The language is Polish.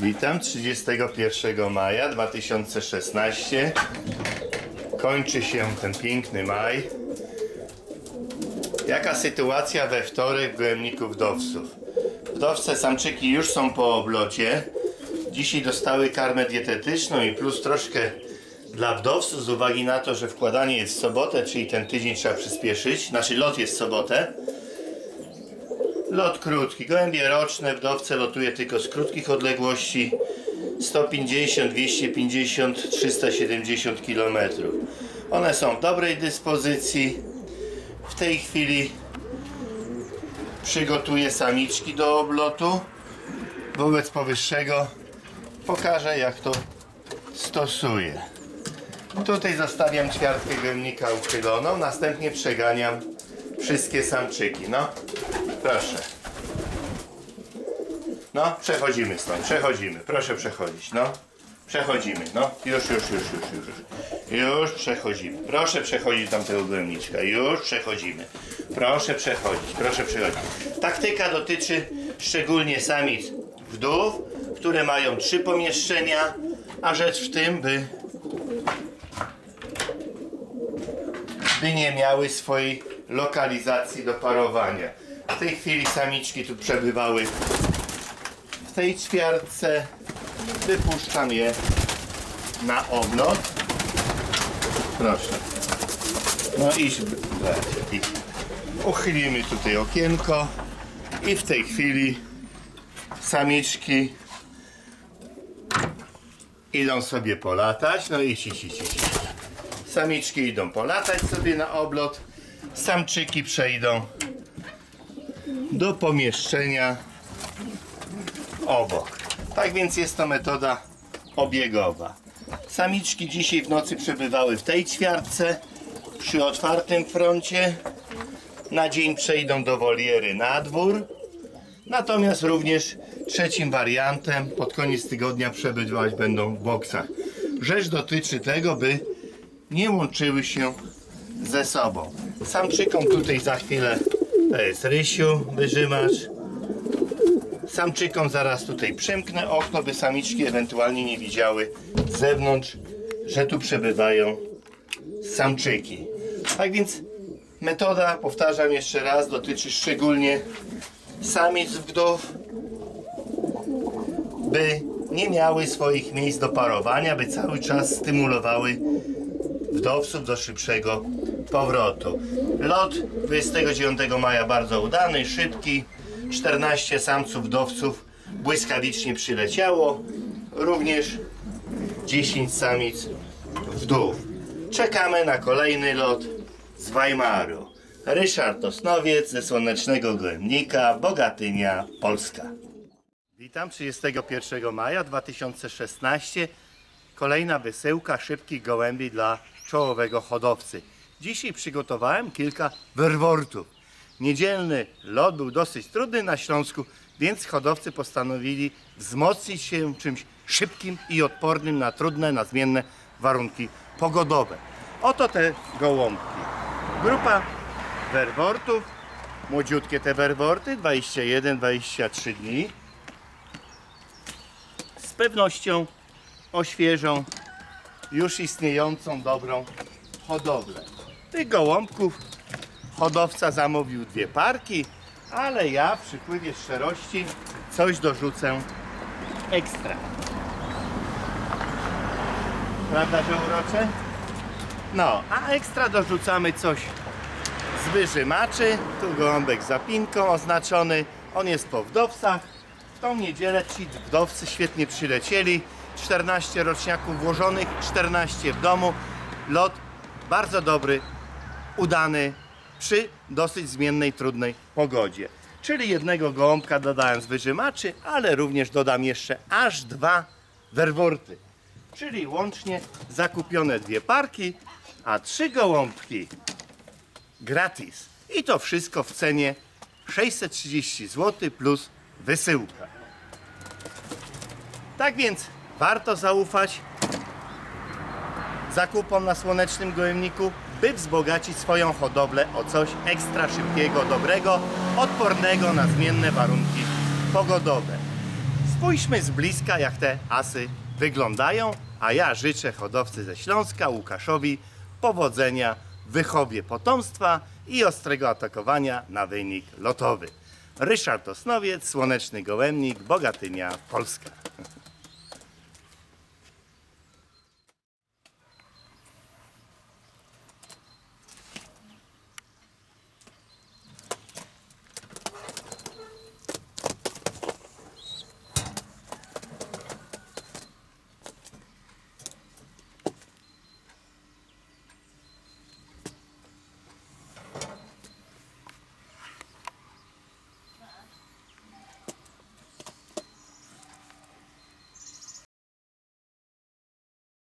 Witam 31 maja 2016. Kończy się ten piękny maj. Jaka sytuacja we wtorek w gołębniku wdowców? Wdowce samczyki już są po oblocie. Dzisiaj dostały karmę dietetyczną i plus troszkę dla wdowców z uwagi na to, że wkładanie jest w sobotę, czyli ten tydzień trzeba przyspieszyć. Znaczy lot jest w sobotę. Lot krótki. Gołębie roczne, wdowce lotuje tylko z krótkich odległości. 150, 250, 370 km. One są w dobrej dyspozycji. W tej chwili przygotuję samiczki do oblotu. Wobec powyższego pokażę jak to stosuję. Tutaj zostawiam ćwiartkę gołębnika uchyloną, następnie przeganiam wszystkie samczyki. No, proszę. No, przechodzimy stąd, przechodzimy. Proszę przechodzić, no. Przechodzimy, no. Już, już, już, już, już. Już przechodzimy. Proszę przechodzić tamtego gołębniczka. Już przechodzimy. Proszę przechodzić, proszę przechodzić. Taktyka dotyczy szczególnie samic wdów, które mają trzy pomieszczenia, a rzecz w tym, by by nie miały swojej lokalizacji do parowania. W tej chwili samiczki tu przebywały w tej ćwiartce. Wypuszczam je na oblot. Proszę. No idź, bracie. Uchylimy tutaj okienko i w tej chwili samiczki idą sobie polatać. No idź, idź, idź, idź. Samiczki idą polatać sobie na oblot. Samczyki przejdą do pomieszczenia obok. Tak więc jest to metoda obiegowa. Samiczki dzisiaj w nocy przebywały w tej ćwiartce przy otwartym froncie. Na dzień przejdą do woliery na dwór. Natomiast również trzecim wariantem pod koniec tygodnia przebywać będą w boksach. Rzecz dotyczy tego, by nie łączyły się ze sobą. Samczykom tutaj za chwilę to jest Rysiu, wyżymacz. Samczykom zaraz tutaj przymknę okno, by samiczki ewentualnie nie widziały z zewnątrz, że tu przebywają samczyki. Tak więc metoda, powtarzam jeszcze raz, dotyczy szczególnie samic wdów, by nie miały swoich miejsc do parowania, by cały czas stymulowały wdowców do szybszego powrotu. Lot 29 maja bardzo udany, szybki. 14 samców wdowców błyskawicznie przyleciało. Również 10 samic wdów. Czekamy na kolejny lot z Weimaru. Ryszard Osnowiec ze Słonecznego Gołębnika, Bogatynia, Polska. Witam 31 maja 2016. Kolejna wysyłka szybkich gołębi dla czołowego hodowcy. Dzisiaj przygotowałem kilka werwortów. Niedzielny lot był dosyć trudny na Śląsku, więc hodowcy postanowili wzmocnić się czymś szybkim i odpornym na trudne, na zmienne warunki pogodowe. Oto te gołąbki. Grupa werwortów, młodziutkie te werworty, 21-23 dni. Z pewnością oświeżą już istniejącą dobrą hodowlę. Tych gołąbków hodowca zamówił dwie parki, ale ja w przypływie szczerości coś dorzucę ekstra. Prawda, że urocze? No, a ekstra dorzucamy coś z wyżymaczy. Tu gołąbek zapinką oznaczony. On jest po wdowcach. W tą niedzielę ci wdowcy świetnie przylecieli. 14 roczniaków włożonych, 14 w domu. Lot bardzo dobry, udany przy dosyć zmiennej, trudnej pogodzie. Czyli jednego gołąbka dodałem z wyżymaczy, ale również dodam jeszcze aż dwa werworty. Czyli łącznie zakupione dwie parki, a trzy gołąbki gratis. I to wszystko w cenie 630 zł plus wysyłka. Tak więc warto zaufać zakupom na słonecznym gołębniku, by wzbogacić swoją hodowlę o coś ekstra szybkiego, dobrego, odpornego na zmienne warunki pogodowe. Spójrzmy z bliska, jak te asy wyglądają, a ja życzę hodowcy ze Śląska, Łukaszowi, powodzenia w wychowie potomstwa i ostrego atakowania na wynik lotowy. Ryszard Osnowiec, Słoneczny Gołębnik, Bogatynia, Polska.